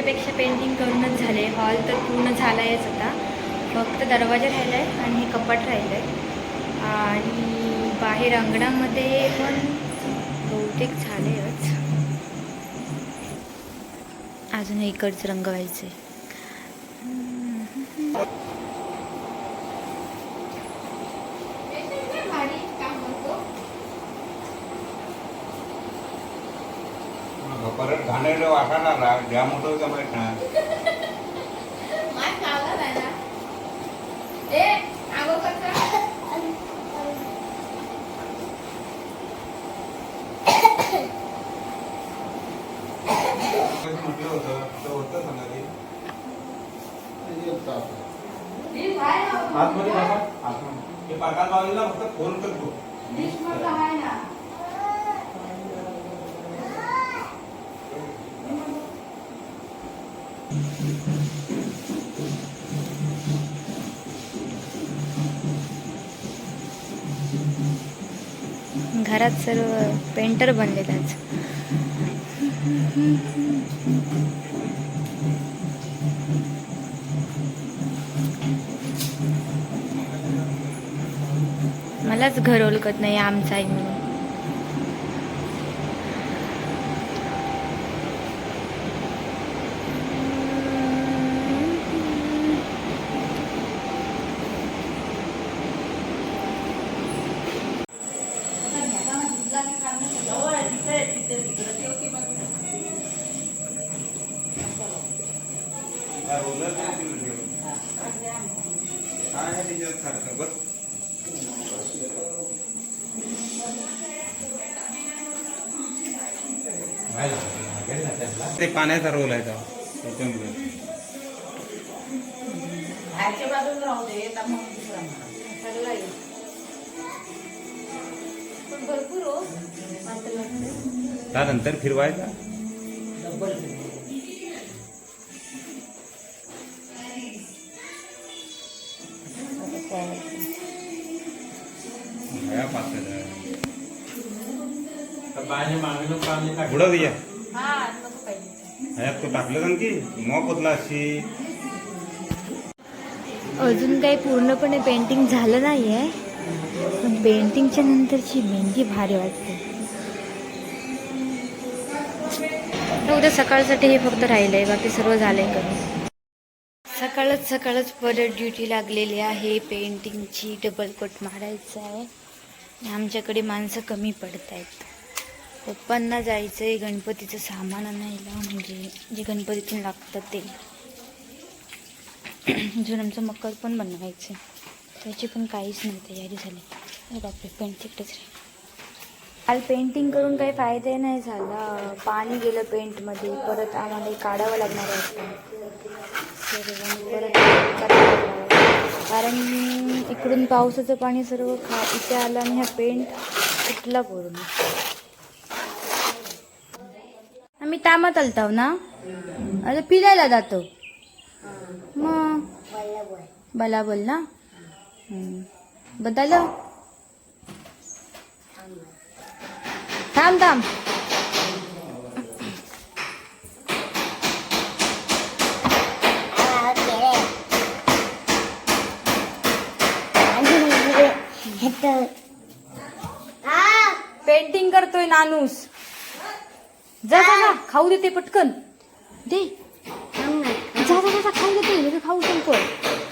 बऱ्यापेक्षा painting करूनच झाले. Hall तर पूर्ण झाला आहेच आता. फक्त दरवाजा राहिला आहे आणि हे कपाट राहिलं आहे आणि बाहेर अंगणामध्ये पण बहुतेक झालेच. अजून इकडचं रंगवायचं आहे ज्या मोठं जमायत ना. कसं म्हटलं होतं. तर होतं सांगा. आतमध्ये. आतमध्ये. ते पाकात बाजूला फक्त फोन करतो घरात सर्व पेंटर बनलेत आज मलाच घर ओळखत नाही आमचा आहे म्हणून. काय सारखं ते पाण्याचा रोल आहे त्याच्यामुळे बाहेरच्या बाजूला राहू दे आता मग दुसरा म्हणा. पातळ आहे. पाणी बुडव दिया हा नको पाहिजे. ह्यात तो टाकलं का की मॉप होतला अशी. अजून काही पूर्णपणे पेंटिंग झालं नाही आहे पण पेंटिंगच्या नंतरची मेहंदी भारी वाटते. आता उद्या सकाळसाठी हे फक्त राहिलं आहे बाकी सर्व झालं आहे कमी. सकाळच सकाळच परत ड्युटी लागलेली आहे. पेंटिंगची डबल कोट मारायचं आहे. आणि आमच्याकडे माणसं कमी पडत आहेत पप्पांना जायचं आहे गणपतीचं सामान आणायला म्हणजे जे गणपतीतून लागतं ते. अजून आमचं मकर पण बनवायचं त्याची पण काहीच नाही तयारी झाली. बापरे पेंट तिकडेच काल पेंटिंग करून काही फायदा नाही झाला. पाणी गेलं पेंटमध्ये परत आम्हाला काढावं लागणार परत. कारण इकडून पावसाचं पाणी सर्व खा इथे आलं आणि हा पेंट फुटला पूर्ण. आम्ही तामात आलताव ना? आता पिलायला जातो. मग? बला बोल ना. बदल? थांब थांब पेंटिंग करतोय नानूस. जा जा जा खाऊ देते पटकन. दे. जा जा जा, खाऊ देते खाऊ संपव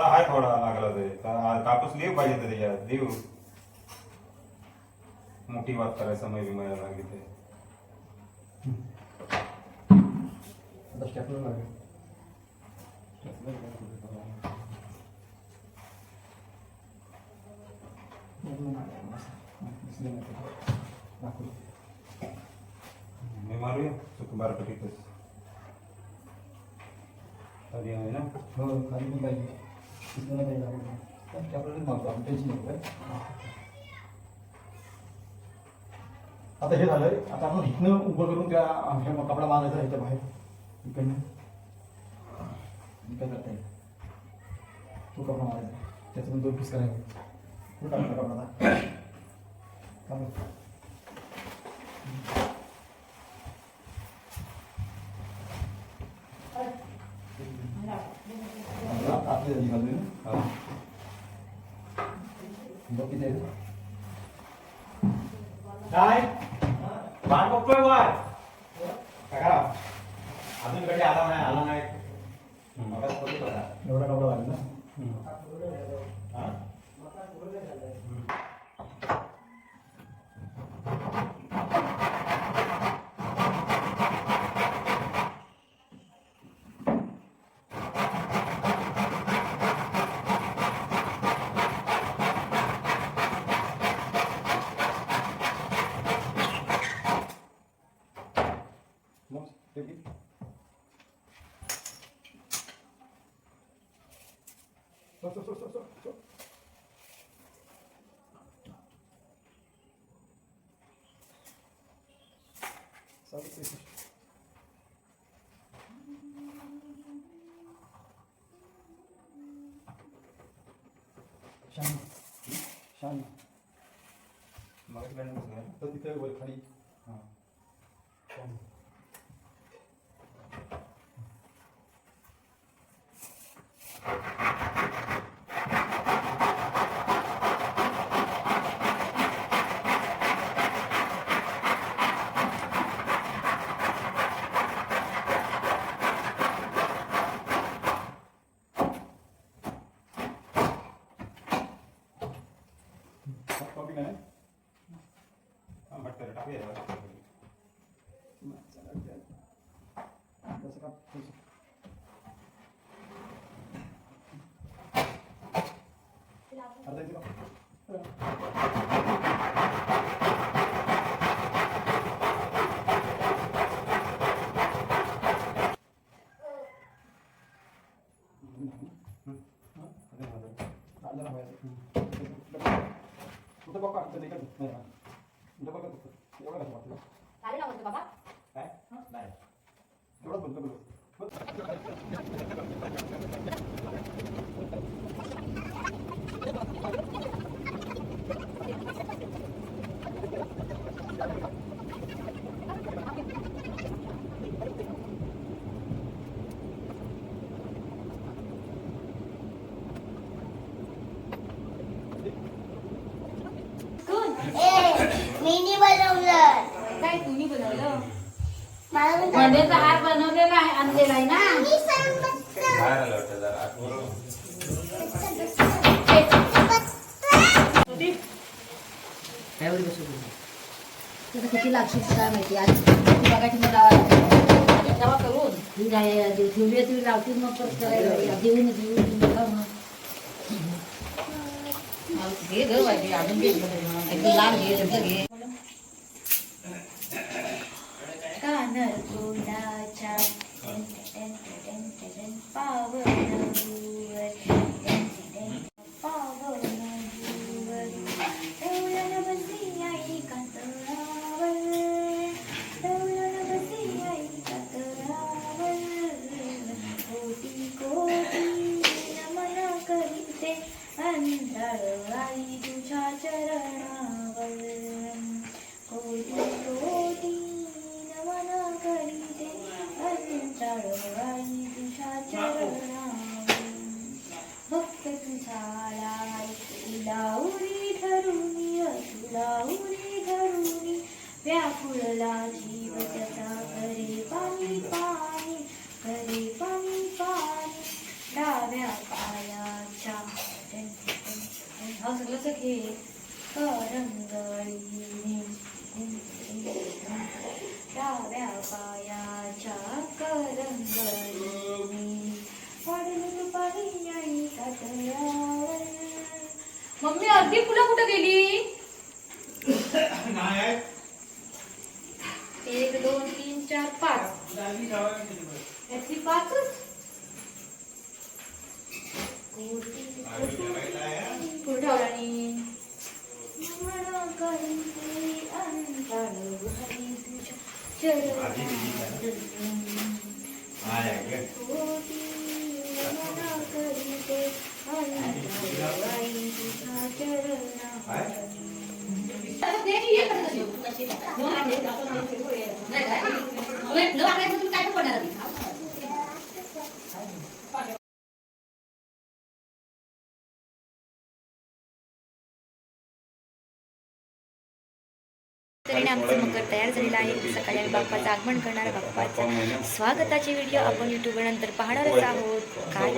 तसा आहे थोडा लागला ते. कापूस लिव पाहिजे तर त्याच्यात. देऊ मोठी बात करायचं समय विमाया लागली ते. मी मारूया चुक बारपटीतच खाली आहे ना? हो खाली पाहिजे. टेन्शन आता हे झालंय. आता आपण हिथनं उभं करून त्या आमच्या कपडा मारायचा ह्याच्या बाहेर. इकडनं. काय करता येईल तो कपडा मारायचा त्याचं पण दोन पीस करायचं कुठं टाकला कपडा आता? चालू. आता आपली झाली घालून हा. बघ किती आहे. काय? वाट बघतोय वाट काय करा? अजून कधी आला नाही आला नाही. एवढा कपडा लागेल ना हा? मग ते किती? So, so, so, so, so, so. चालू ते. शांत शांत मगाशी बॅनर बसलाय. तर तिथे वर खाली हां शांत कॉपी काय हा, भट्ट रे, टाकूया यावर. कसं का कसं अर्धा किलो अर्धा लावायचं. कुठं बघा कुठं नाही का? नाही, हा. कुठं बघा फक्त. एवढं कसं वाटलं? काय? नाही. एवढंच बोलतो बोलतो. आहे ना? मी सांगितलं. बाहेर आलं वाटतं जरा. बरोबर. तुला किती लागशील काय माहिती? आज बघायची मग लावायला तेव्हा करून. ही ठेवली तुम्ही लावतील मग परत करायला. देऊन देऊन बघा मग. घे ग बाई अजून घे. एकदम लांब घे तसं घे. कानर गोलाच्या power. अंतळ तुझ्या चरणावर भक्त तुझा तुला उरी धरुणी तुला उरी धरुणी व्याकुळला जीव त्याचा करे पाणी पाणी करे पाणी पाणी डाव्या पायाच्या हा सगळंच घे. करंगळी डाव्या पायाच्या करंगळीने पडलं पाणी आई मम्मी अर्धी फुलं कुठं गेली? एक दोन तीन चार पाच. यातली पाचच पुढे ठेवला आणि नमन करीते तऱ्हेने आमचं मकर तयार झालेलं आहे. सकाळी आम्ही बाप्पाचं आगमन करणार आहे. बाप्पाचं स्वागताचे व्हिडिओ आपण युट्यूबवर नंतर पाहणारच आहोत. काय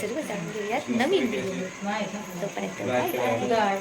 सर्व जाणून घेऊयात. नवीन व्हिडिओ तोपर्यंत बाय